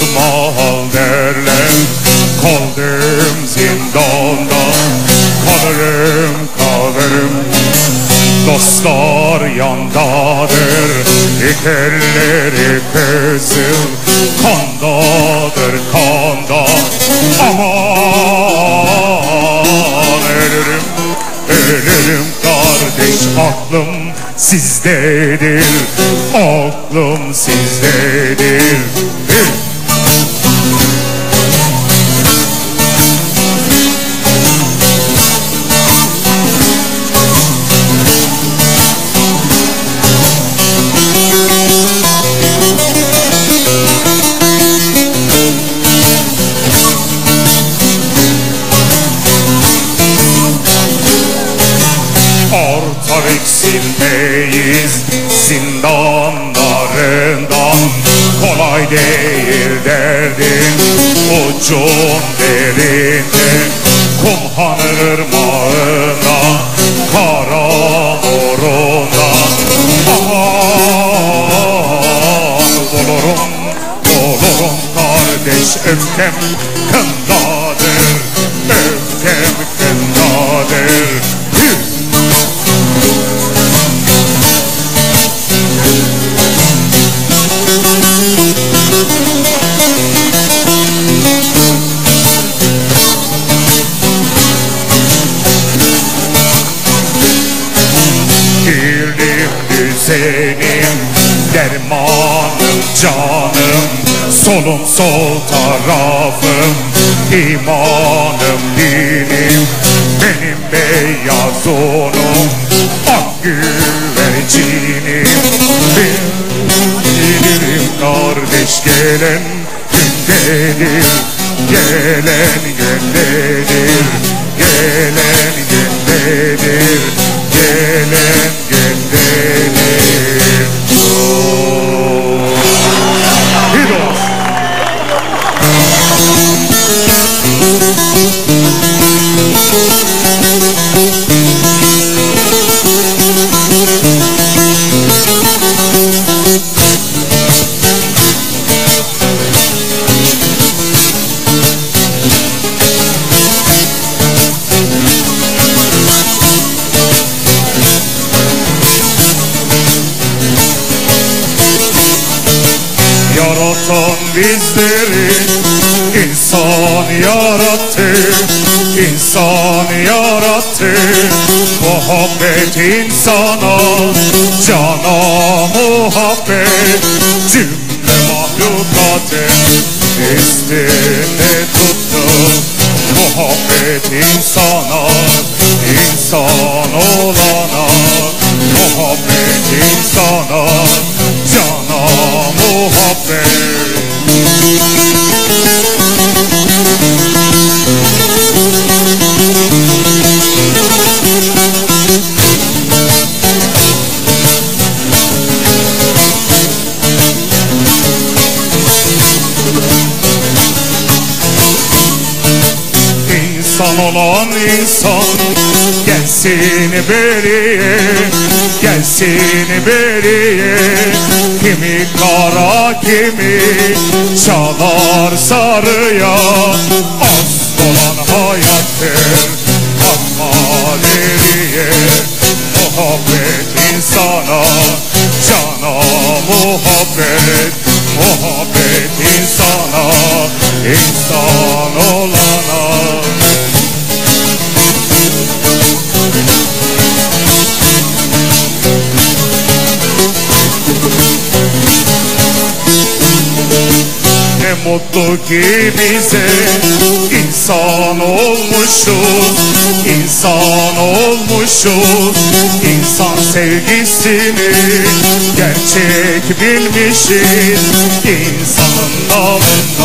Cansız mal derler Kaldım zindanda Kalırım kalırım. Dostlar yandadır İki elleri kızıl Kandadır kanda. Aman ölürüm Ölürüm kardeş aklım sizdedir Aklım sizdedir Artar eksilmeyiz zindanlarından. Kolay değil derdin ucun derinde. Kumhan ırmağına kara uğruna Aman bulurum bulurum kardeş öfkem kındadır Öfkem kındadır Düzenim Dermanım canım Solum sol tarafım imanım dinim Benim beyaz unum Ak güvercinim. Bilirim kardeş gelen gündedir Gelen Yaratan bizleri. İnsan yarattı insan yarattı. Muhabbet insana cana muhabbet. Cümle mahlukatın üstünde tuttu Muhabbet insana insan olana. Muhabbet insana cana İnsan olan insan gelsin beriye gelsin beriye kimi kara kimi çalar sarıya. Az olan hayattır bakma deriye muhabbet insana cana muhabbet. Muhabbet insana insan olana mutlu ki insan olmuşuz insan olmuşuz insan sevgisini gerçek bilmişiz insanın dalında